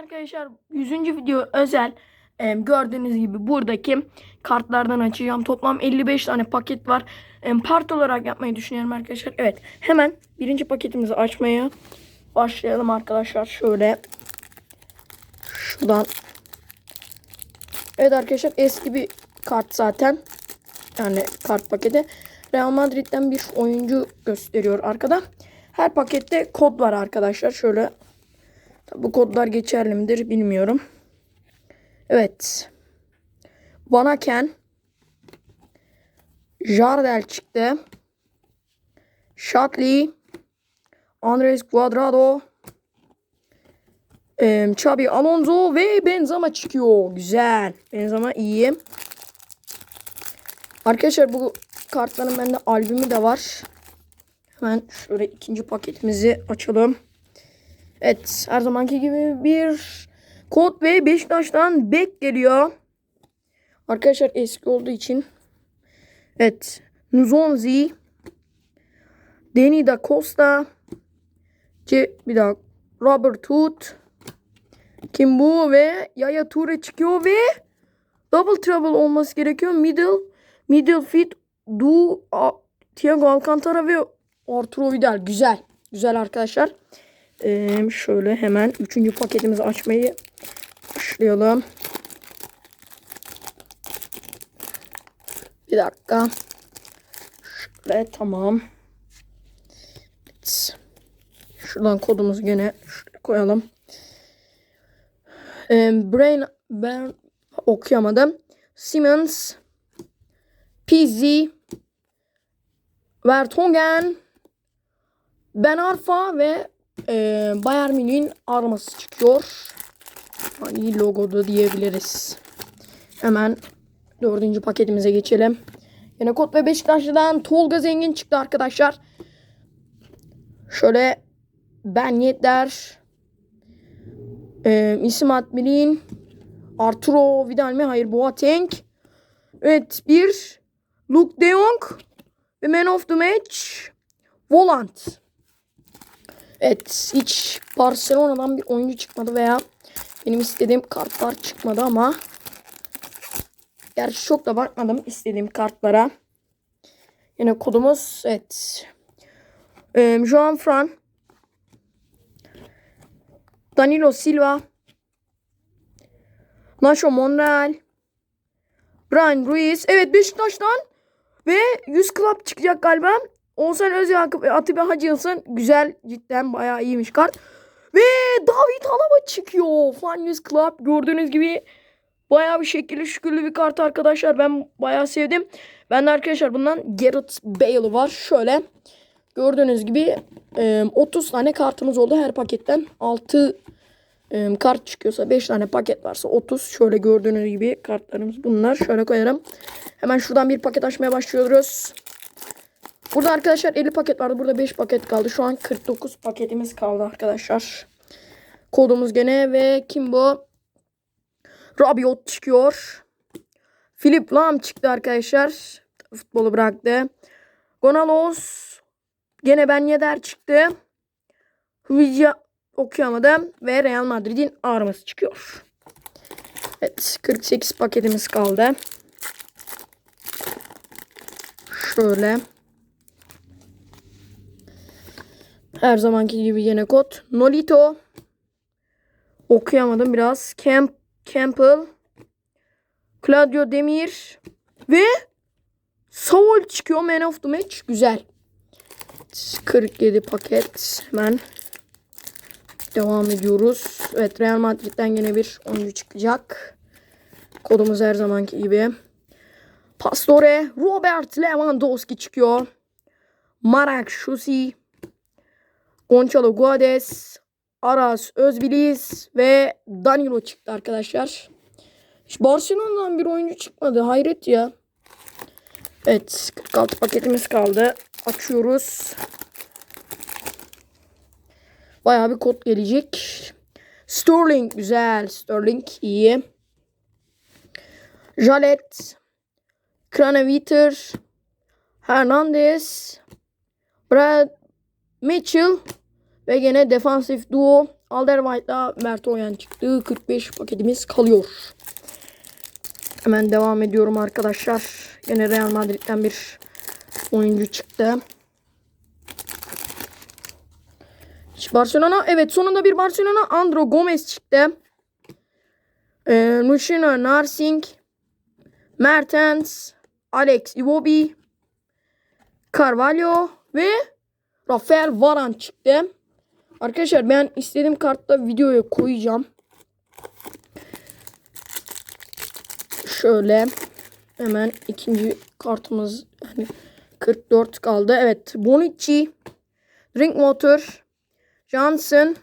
arkadaşlar 100. video özel e, gördüğünüz gibi buradaki kartlardan açacağım. Toplam 55 tane paket var. E, part olarak yapmayı düşünüyorum arkadaşlar. Evet hemen birinci paketimizi açmaya başlayalım arkadaşlar. Şöyle şuradan. Evet arkadaşlar eski bir kart zaten. Yani kart paketi. Real Madrid'den bir oyuncu gösteriyor arkada. Her pakette kod var arkadaşlar. Şöyle bu kodlar geçerli midir bilmiyorum. Evet. Vanaken Jardel çıktı. Shatley Andres Cuadrado e, Xabi Alonso ve Benzema çıkıyor. Güzel. Benzema iyi. Arkadaşlar bu kartların bende albümü de var. Hemen şöyle ikinci paketimizi açalım. Evet her zamanki gibi bir kod ve Beşiktaş'tan bek geliyor. Arkadaşlar eski olduğu için. Evet. Nuzonzi. Deni da Costa. C bir daha. Robert Hood. Kimbu ve Yaya Toure çıkıyor ve double trouble olması gerekiyor. Middle middle fit Du Thiago Alcantara ve Arturo Vidal. Güzel. Güzel arkadaşlar. Ee, şöyle hemen üçüncü paketimizi açmayı başlayalım. Bir dakika. Şöyle tamam. Evet. Şuradan kodumuzu gene koyalım. Ee, Brain ben okuyamadım. Siemens Pizzi Vertonghen Ben Arfa ve e, Bayern Münih'in arması çıkıyor. Hani logoda diyebiliriz. Hemen dördüncü paketimize geçelim. Yine Kod ve Beşiktaş'tan Tolga Zengin çıktı arkadaşlar. Şöyle Ben Yetler e, İsim Atmilin Arturo Vidal mi? Hayır Boateng. Evet bir Luke de Jong ve Man of the Match Volant. Evet hiç Barcelona'dan bir oyuncu çıkmadı veya benim istediğim kartlar çıkmadı ama gerçi çok da bakmadım istediğim kartlara. Yine kodumuz evet. Ee, Joan Fran Danilo Silva Nacho Monreal Brian Ruiz. Evet Beşiktaş'tan ve 100 Club çıkacak galiba. Oğuzhan Özyakup ve Atiba Yılsın. Güzel cidden bayağı iyiymiş kart. Ve David Alaba çıkıyor. Fan 100 Club gördüğünüz gibi bayağı bir şekilli şükürlü bir kart arkadaşlar. Ben bayağı sevdim. Ben de arkadaşlar bundan Gareth Bale var. Şöyle gördüğünüz gibi 30 tane kartımız oldu her paketten. 6 e, kart çıkıyorsa 5 tane paket varsa 30. Şöyle gördüğünüz gibi kartlarımız bunlar. Şöyle koyarım. Hemen şuradan bir paket açmaya başlıyoruz. Burada arkadaşlar 50 paket vardı. Burada 5 paket kaldı. Şu an 49 paketimiz kaldı arkadaşlar. Kodumuz gene ve kim bu? Rabiot çıkıyor. Philip Lam çıktı arkadaşlar. Futbolu bıraktı. Gonalos. Gene Ben Yedder çıktı. Hüvica okuyamadım. Ve Real Madrid'in arması çıkıyor. Evet 48 paketimiz kaldı. Şöyle. Her zamanki gibi yine kod. Nolito. Okuyamadım biraz. Camp, Campbell. Claudio Demir. Ve Saul çıkıyor. Man of the Match. Güzel. 47 paket. Hemen devam ediyoruz. Evet Real Madrid'den yine bir oyuncu çıkacak. Kodumuz her zamanki gibi. Pastore, Robert Lewandowski çıkıyor. Marek Şusi, Gonçalo Guades, Aras Özbiliz ve Danilo çıktı arkadaşlar. Hiç Barcelona'dan bir oyuncu çıkmadı. Hayret ya. Evet 46 paketimiz kaldı. Açıyoruz. Bayağı bir kod gelecek. Sterling güzel. Sterling iyi. Jalet. Kraneviter. Hernandez. Brad Mitchell. Ve gene defansif duo Alderweireld Mert Oyan çıktı. 45 paketimiz kalıyor. Hemen devam ediyorum arkadaşlar. Yine Real Madrid'den bir oyuncu çıktı. Barcelona evet sonunda bir Barcelona Andro Gomez çıktı. Ee, Luciano Narsing, Mertens, Alex Iwobi, Carvalho ve Rafael Varane çıktı. Arkadaşlar ben istediğim kartta videoya koyacağım. Şöyle hemen ikinci kartımız yani 44 kaldı. Evet Bonucci, Drinkwater, Johnson,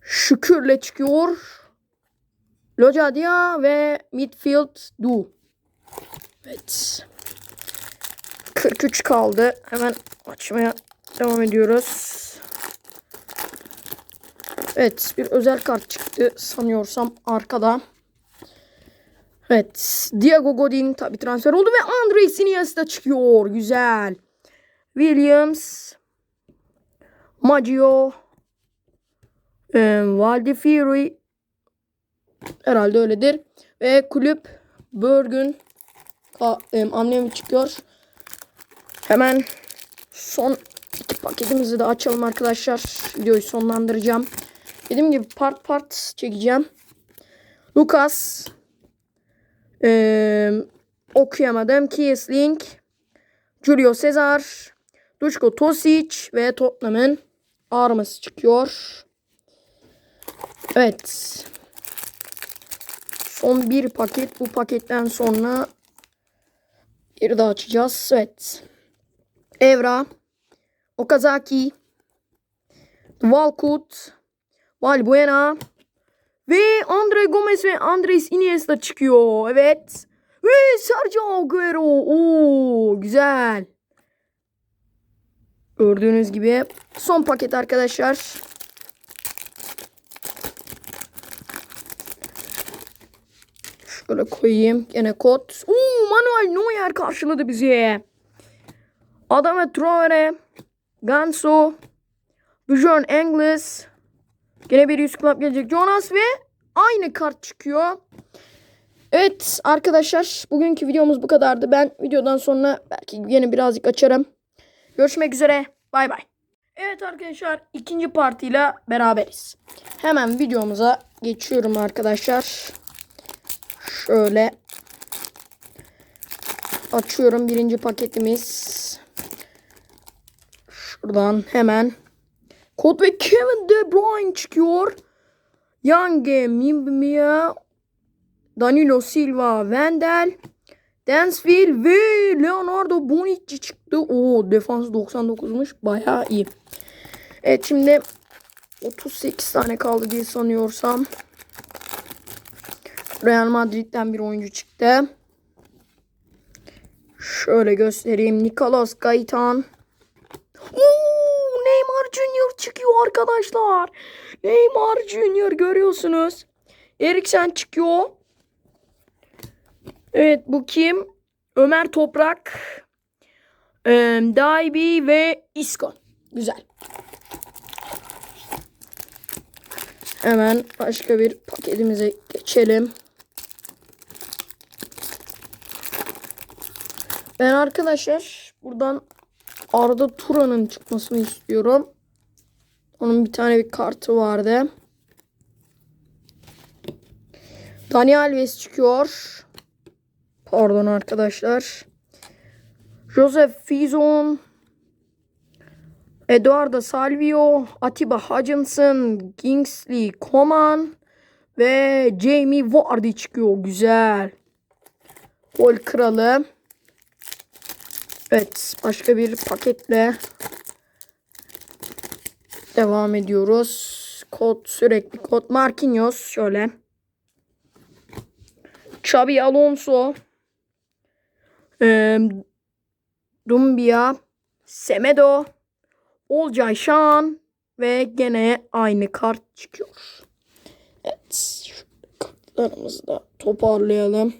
Şükür'le çıkıyor. Locadia ve Midfield Du. Evet. 43 kaldı. Hemen açmaya devam ediyoruz. Evet bir özel kart çıktı sanıyorsam arkada. Evet Diego Godin tabi transfer oldu ve Andres Iniesta çıkıyor. Güzel. Williams. Maggio. E, Valdefiori. Herhalde öyledir. Ve kulüp Bergen e, amblemi çıkıyor. Hemen son paketimizi de açalım arkadaşlar. Videoyu sonlandıracağım. Dediğim gibi part part çekeceğim. Lucas. Ee, okuyamadım. Kiesling. Julio Cesar. Duško Tosic ve Tottenham'ın arması çıkıyor. Evet. Son bir paket. Bu paketten sonra bir daha açacağız. Evet. Evra. Okazaki. Walcott. Valbuena. Ve Andre Gomez ve Andres Iniesta çıkıyor. Evet. Ve Sergio Aguero. Oo, güzel. Gördüğünüz gibi son paket arkadaşlar. Şöyle koyayım. Gene kod. Oo, Manuel Neuer karşıladı bizi. Adama Traore. Ganso. Björn Engels. Gene bir 100 club gelecek. Jonas ve aynı kart çıkıyor. Evet arkadaşlar bugünkü videomuz bu kadardı. Ben videodan sonra belki yine birazcık açarım. Görüşmek üzere. Bay bay. Evet arkadaşlar ikinci partiyle beraberiz. Hemen videomuza geçiyorum arkadaşlar. Şöyle açıyorum birinci paketimiz. Şuradan hemen Kod ve Kevin De Bruyne çıkıyor. Yange, Mimbia, Danilo Silva, Wendel, Dansville ve Leonardo Bonucci çıktı. Oo defans 99'muş. Bayağı iyi. Evet şimdi 38 tane kaldı diye sanıyorsam. Real Madrid'den bir oyuncu çıktı. Şöyle göstereyim. Nicolas Gaitan. Oo, Neymar Junior çıkıyor arkadaşlar. Neymar Junior görüyorsunuz. Eriksen çıkıyor. Evet bu kim? Ömer Toprak. Ee, Daibi ve Isco. Güzel. Hemen başka bir paketimize geçelim. Ben arkadaşlar buradan Arda Turan'ın çıkmasını istiyorum. Onun bir tane bir kartı vardı. Dani Alves çıkıyor. Pardon arkadaşlar. Joseph Fizon. Eduardo Salvio. Atiba Hutchinson. Kingsley Coman. Ve Jamie Vardy çıkıyor. Güzel. Gol kralı. Evet. Başka bir paketle devam ediyoruz. Kod sürekli kod. Marquinhos şöyle. Xabi Alonso. Ee, Dumbia. Semedo. Olcay Şan. Ve gene aynı kart çıkıyor. Evet. Kartlarımızı da toparlayalım.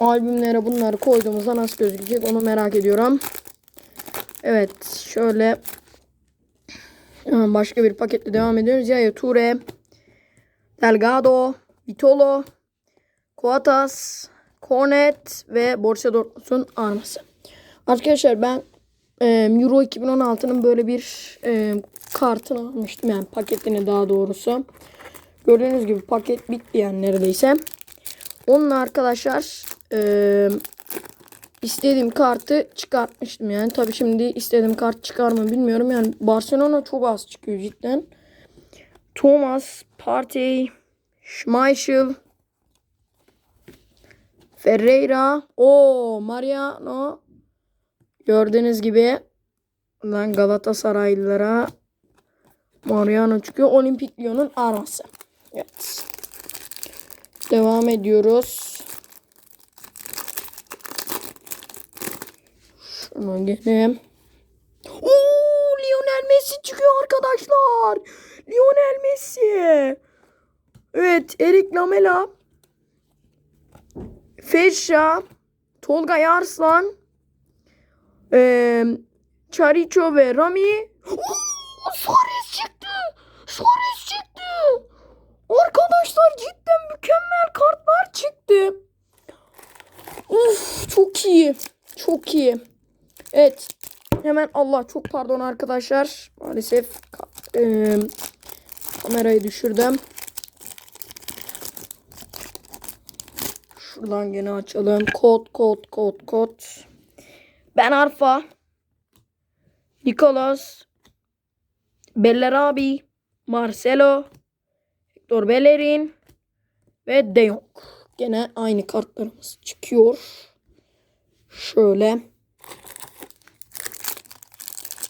Albümlere bunları koyduğumuzda nasıl gözükecek onu merak ediyorum. Evet. Şöyle. Hemen başka bir paketle devam ediyoruz. Yaya Toure, Delgado, Vitolo, Coatas, Cornet ve Borussia Dortmund'un arması. Arkadaşlar ben e, Euro 2016'nın böyle bir e, kartını almıştım. Yani paketini daha doğrusu. Gördüğünüz gibi paket bitti yani neredeyse. Onunla arkadaşlar e, istediğim kartı çıkartmıştım yani. Tabii şimdi istediğim kart çıkar mı bilmiyorum. Yani Barcelona çok az çıkıyor cidden. Thomas, Partey, Schmeichel, Ferreira, o Mariano. Gördüğünüz gibi ben Galatasaraylılara Mariano çıkıyor. Olimpik Lyon'un arması. Evet. Devam ediyoruz. Şunu gene. Oo, Lionel Messi çıkıyor arkadaşlar. Lionel Messi. Evet, Erik Lamela. Feşa. Tolga Yarslan. Ee, Charicho ve Rami. Oo, Suarez çıktı. Suarez çıktı. Arkadaşlar cidden mükemmel kartlar çıktı. Uf çok iyi. Çok iyi. Evet. Hemen Allah çok pardon arkadaşlar. Maalesef e, kamerayı düşürdüm. Şuradan gene açalım. Kod kod kod kod. Ben Arfa. Nicolas. Bellerabi. Marcelo. Hector Bellerin. Ve De Jong. Gene aynı kartlarımız çıkıyor. Şöyle.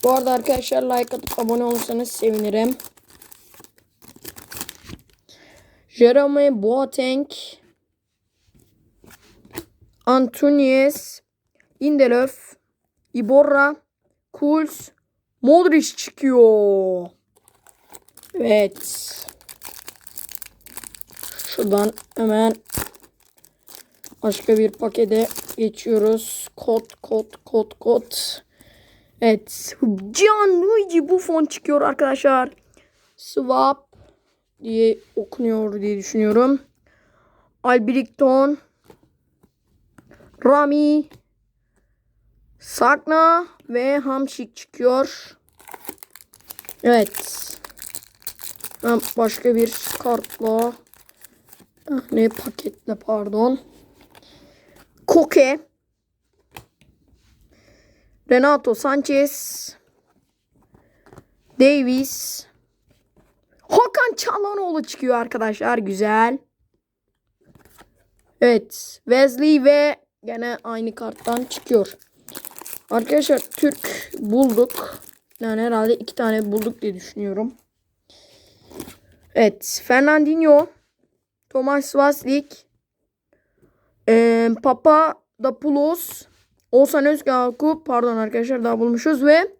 Bu arada arkadaşlar like atıp abone olursanız sevinirim. Jerome Boateng. Antunes. Lindelöf. Iborra. Kuls. Modric çıkıyor. Evet. Şuradan hemen başka bir pakete geçiyoruz. Kod kod kod kod. Evet. Gianluigi Buffon çıkıyor arkadaşlar. Swap diye okunuyor diye düşünüyorum. Albrighton. Rami. Sakna ve Hamşik çıkıyor. Evet. Başka bir kartla Ah, ne paketle pardon. Koke. Renato Sanchez. Davis. Hakan Çalhanoğlu çıkıyor arkadaşlar. Güzel. Evet. Wesley ve gene aynı karttan çıkıyor. Arkadaşlar Türk bulduk. Yani herhalde iki tane bulduk diye düşünüyorum. Evet. Fernandinho. Thomas Vaslik. E, Papa Dapoulos. Oğuzhan Özyakup. Pardon arkadaşlar daha bulmuşuz ve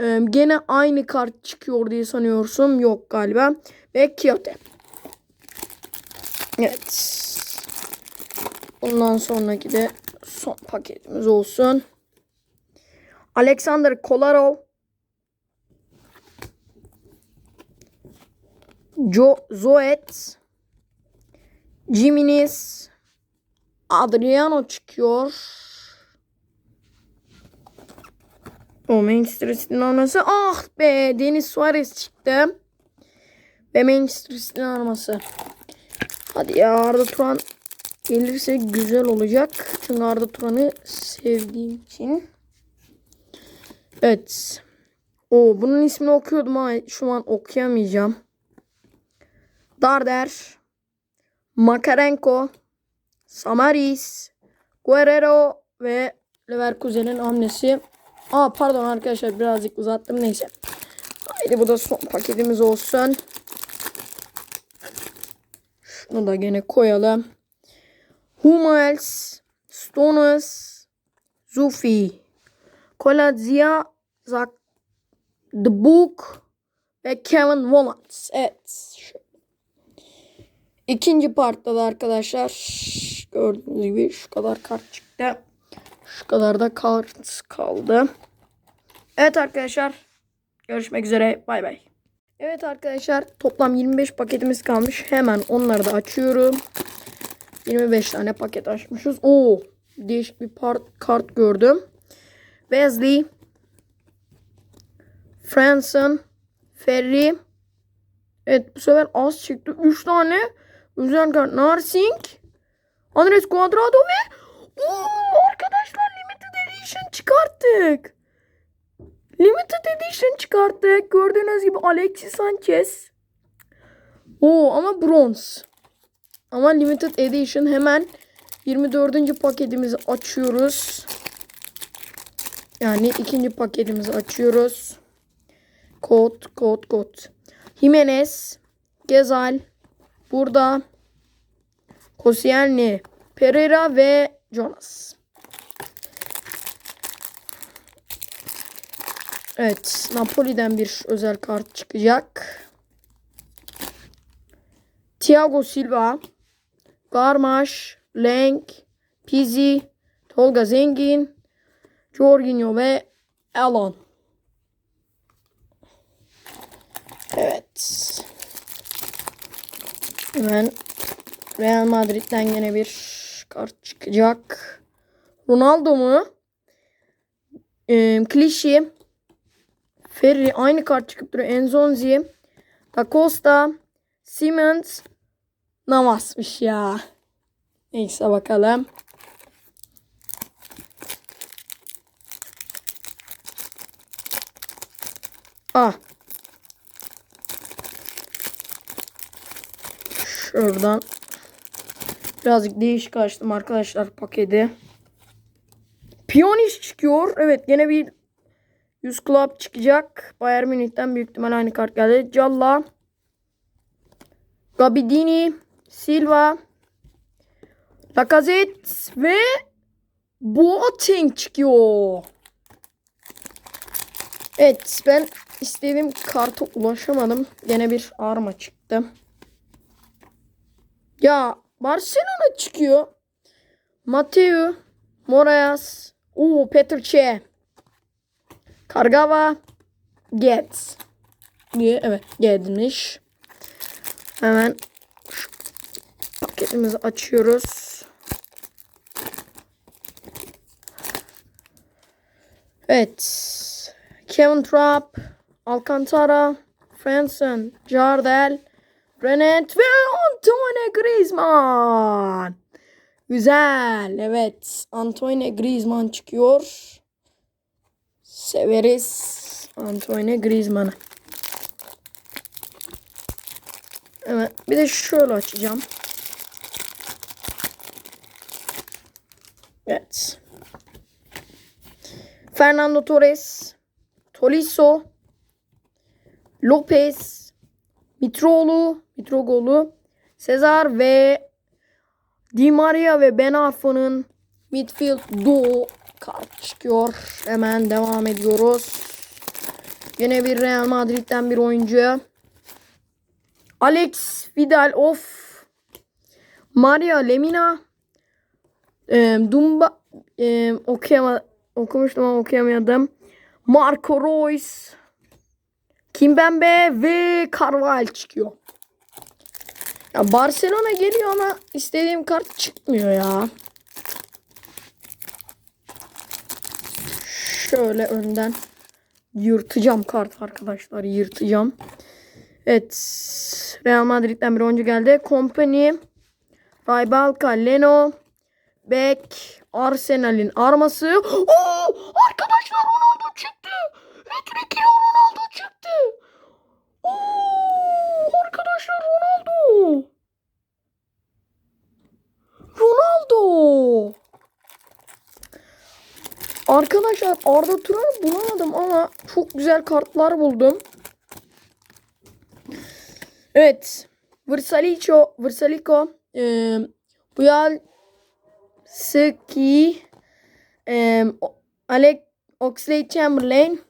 e, gene aynı kart çıkıyor diye sanıyorsun. Yok galiba. Ve Kyote. Evet. Ondan sonraki de son paketimiz olsun. Alexander Kolarov. Jo Zoet. Jimenez. Adriano çıkıyor. O Manchester City'nin arması. Ah be Deniz Suarez çıktı. Ve Manchester City'nin arması. Hadi ya Arda Turan gelirse güzel olacak. Çünkü Arda Turan'ı sevdiğim için. Evet. O bunun ismini okuyordum ama şu an okuyamayacağım. Darder. Makarenko. Samaris. Guerrero ve Leverkusen'in hamlesi. Aa pardon arkadaşlar birazcık uzattım neyse. Haydi bu da son paketimiz olsun. Şunu da gene koyalım. Hummels, Stones, Zufi, Koladzia, Zak, The Book ve Kevin Wallace. Evet. İkinci partta da arkadaşlar gördüğünüz gibi şu kadar kart çıktı. Şu kadar da kart kaldı. Evet arkadaşlar. Görüşmek üzere. Bay bay. Evet arkadaşlar toplam 25 paketimiz kalmış. Hemen onları da açıyorum. 25 tane paket açmışız. Oo, değişik bir part, kart gördüm. Wesley, Franson, Ferry. Evet bu sefer az çıktı. 3 tane özel kart. Narsing, Andres Cuadrado ve Oo, arkadaşlar Limited Edition çıkarttık. Limited Edition çıkarttık. Gördüğünüz gibi Alexis Sanchez. Oo ama bronz. Ama Limited Edition hemen 24. paketimizi açıyoruz. Yani ikinci paketimizi açıyoruz. Kod, kod, kod. Jimenez, Gezal, burada Koscielny, Pereira ve Jonas. Evet, Napoli'den bir özel kart çıkacak. Thiago Silva, Garmaş, Lenk, Pizzi, Tolga Zengin, Jorginho ve Alon. Evet. Hemen Real Madrid'den yine bir kart çıkacak. Ronaldo mu? Ee, Klişi. Ferri aynı kart çıkıp duruyor. Enzonzi. Da Costa. Siemens. Navas'mış ya. Neyse bakalım. Ah. Şuradan. Birazcık değişik açtım arkadaşlar paketi. Piyoniş çıkıyor. Evet gene bir 100 Club çıkacak. Bayern Münih'ten büyük ihtimal aynı kart geldi. Calla. Gabidini. Silva. Lacazette ve Boateng çıkıyor. Evet ben istediğim karta ulaşamadım. Gene bir arma çıktı. Ya Barcelona çıkıyor. Mateo, Moraes, Oo Petr Cech. Kargava, Get. Diye evet gelmiş. Hemen şu paketimizi açıyoruz. Evet. Kevin Trapp, Alcantara, Franson, Jardel, Renet ve Antoine Griezmann. Güzel. Evet. Antoine Griezmann çıkıyor. Severiz Antoine Griezmann'ı. Evet. Bir de şöyle açacağım. Evet. Fernando Torres, Tolisso, Lopez, Mitroğlu, Mitroğlu, Sezar ve Di Maria ve Ben Arfa'nın midfield duo kart çıkıyor. Hemen devam ediyoruz. Yine bir Real Madrid'den bir oyuncu. Alex Vidal of Maria Lemina e, Dumba e, okuyama, okumuştum ama okuyamadım. Marco Reus Kimbembe ve Carval çıkıyor. Ya Barcelona geliyor ama istediğim kart çıkmıyor ya. Şöyle önden yırtacağım kart arkadaşlar. Yırtacağım. Evet. Real Madrid'den bir oyuncu geldi. Company, Raybalka, Leno, Beck, Arsenal'in arması. Oo, arkadaşlar Ronaldo çıktı. Hat-trick Ronaldo çıktı. Oo, arkadaşlar Ronaldo. Ronaldo. Arkadaşlar Arda Turan'ı bulamadım ama çok güzel kartlar buldum. Evet. Versalico, Versalico, e, Buyal, Ski, e, Alec Oxley Chamberlain,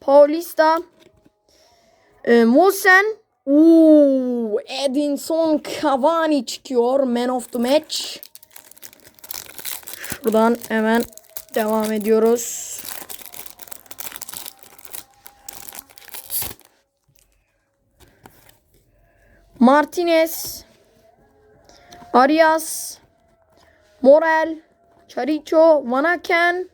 Paulista, e, Mosen, Edinson Cavani çıkıyor. Man of the match. Şuradan hemen Devam ediyoruz. Martinez, Arias, Morel, Charicho, Vanaken,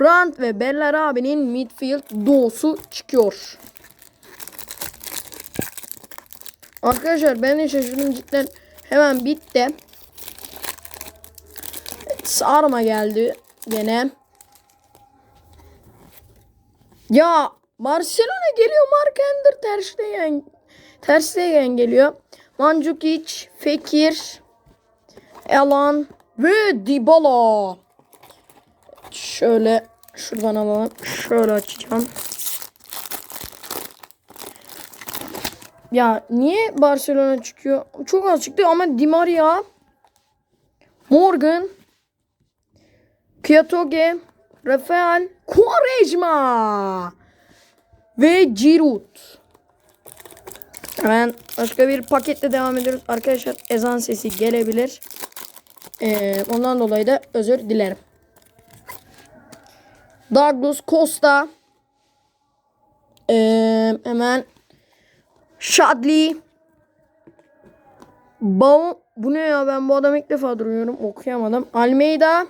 Brandt ve Beller abinin midfield duosu çıkıyor. Arkadaşlar ben de şaşırdım cidden. Hemen bitti. Evet, Sarma geldi gene. Ya Barcelona geliyor Mark Ender Ter Stegen Ter Stegen geliyor. Mandzukic, Fekir, Elan ve Dybala. Şöyle şuradan alalım. Şöyle açacağım. Ya niye Barcelona çıkıyor? Çok az çıktı ama Di Maria, Morgan, Kiyatoge, Rafael, Quaresma ve Giroud. Hemen başka bir paketle devam ediyoruz. Arkadaşlar ezan sesi gelebilir. Ee, ondan dolayı da özür dilerim. Douglas Costa. Ee, hemen Shadley. Ba bu ne ya ben bu adamı ilk defa duruyorum okuyamadım. Almeida.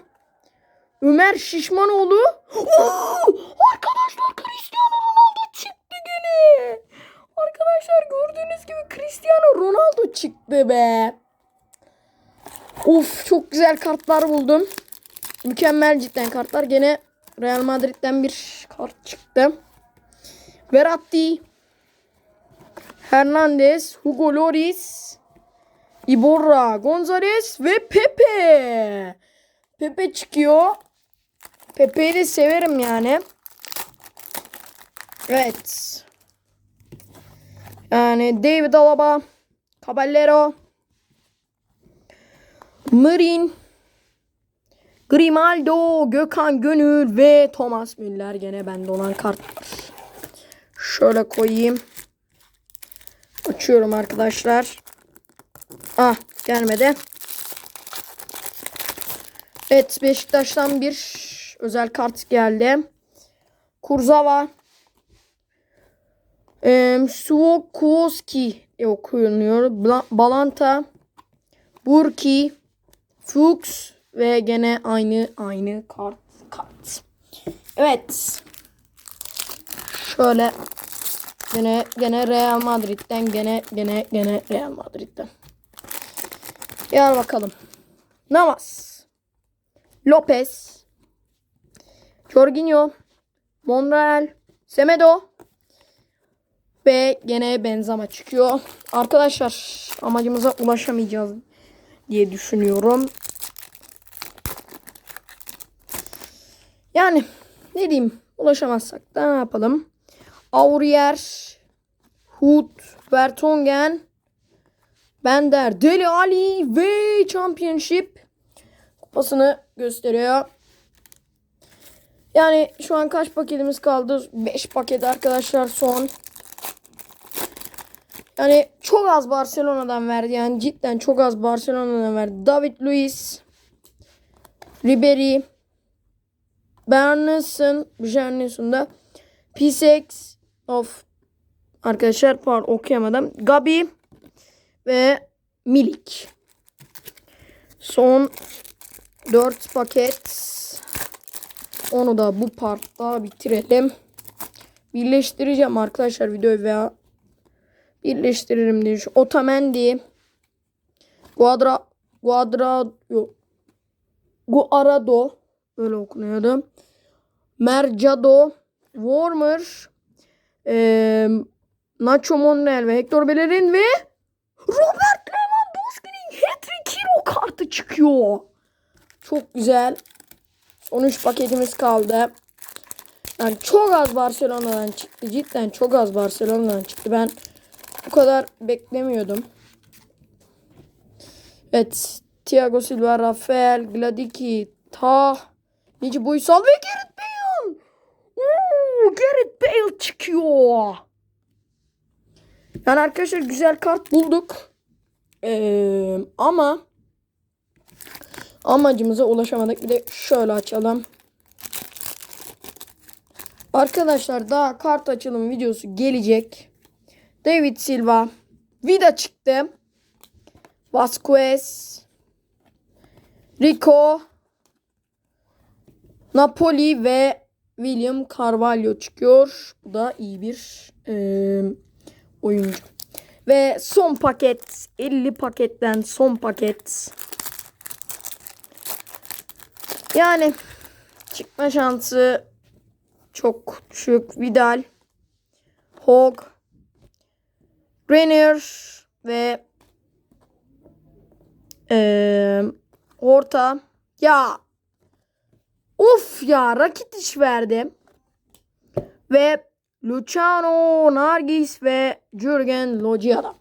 Ömer Şişmanoğlu. Oo! Arkadaşlar Cristiano Ronaldo çıktı gene. Arkadaşlar gördüğünüz gibi Cristiano Ronaldo çıktı be. Of çok güzel kartlar buldum. Mükemmel cidden kartlar. Gene Real Madrid'den bir kart çıktı. Verratti. Hernandez. Hugo Lloris. Iborra. Gonzalez ve Pepe. Pepe çıkıyor. Pepe'yi de severim yani. Evet. Yani David Alaba, Caballero, Marin, Grimaldo, Gökhan Gönül ve Thomas Müller gene bende olan kartlar. Şöyle koyayım. Açıyorum arkadaşlar. Ah gelmedi. Evet Beşiktaş'tan bir özel kart geldi. Kurzava. Suokowski diye okunuyor. Balanta. Burki. Fuchs ve gene aynı aynı kart kart. Evet. Şöyle gene gene Real Madrid'den gene gene gene Real Madrid'den. Gel bakalım. Navas. Lopez. Jorginho. Monreal. Semedo. Ve gene Benzema çıkıyor. Arkadaşlar amacımıza ulaşamayacağız diye düşünüyorum. Yani ne diyeyim ulaşamazsak da ne yapalım? Aurier, Hood, Vertonghen, Bender, Deli Ali ve Championship kupasını gösteriyor. Yani şu an kaç paketimiz kaldı? 5 paket arkadaşlar son. Yani çok az Barcelona'dan verdi. Yani cidden çok az Barcelona'dan verdi. David Luiz, Ribery, Bernison, Bernison P6 of arkadaşlar pardon okuyamadım. Gabi ve Milik. Son 4 paket. Onu da bu partta bitirelim. Birleştireceğim arkadaşlar videoyu veya birleştiririm diye. Şu Otamendi, Guadra, Guadra. Guarado böyle okunuyordu. Mercado, Warmer, e, Nacho Monreal ve Hector Bellerin ve Robert Lewandowski'nin hat-trick hero kartı çıkıyor. Çok güzel. Son 3 paketimiz kaldı. Yani çok az Barcelona'dan çıktı. Cidden çok az Barcelona'dan çıktı. Ben bu kadar beklemiyordum. Evet. Thiago Silva, Rafael, Gladiki, Tah, Nici Buysal ve Gareth Bale. Oo, Gareth Bale çıkıyor. Yani arkadaşlar güzel kart bulduk. Ee, ama amacımıza ulaşamadık. Bir de şöyle açalım. Arkadaşlar daha kart açılım videosu gelecek. David Silva, Vida çıktı. Vasquez. Rico. Napoli ve William Carvalho çıkıyor. Bu da iyi bir eee, oyuncu. Ve son paket 50 paketten son paket. Yani çıkma şansı çok düşük. Vidal, Hog, Grenier ve eee Orta. Ya Of ya Rakitic verdi. Ve Luciano Nargis ve Jürgen Loggia'da.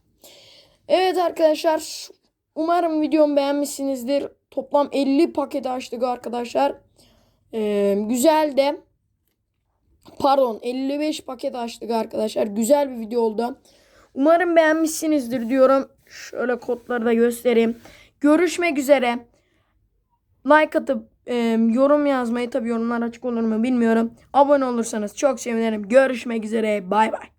Evet arkadaşlar. Umarım videomu beğenmişsinizdir. Toplam 50 paket açtık arkadaşlar. Ee, güzel de pardon 55 paket açtık arkadaşlar. Güzel bir video oldu. Umarım beğenmişsinizdir diyorum. Şöyle kodları da göstereyim. Görüşmek üzere. Like atıp e, yorum yazmayı tabii yorumlar açık olur mu bilmiyorum. Abone olursanız çok sevinirim. Görüşmek üzere. Bay bay.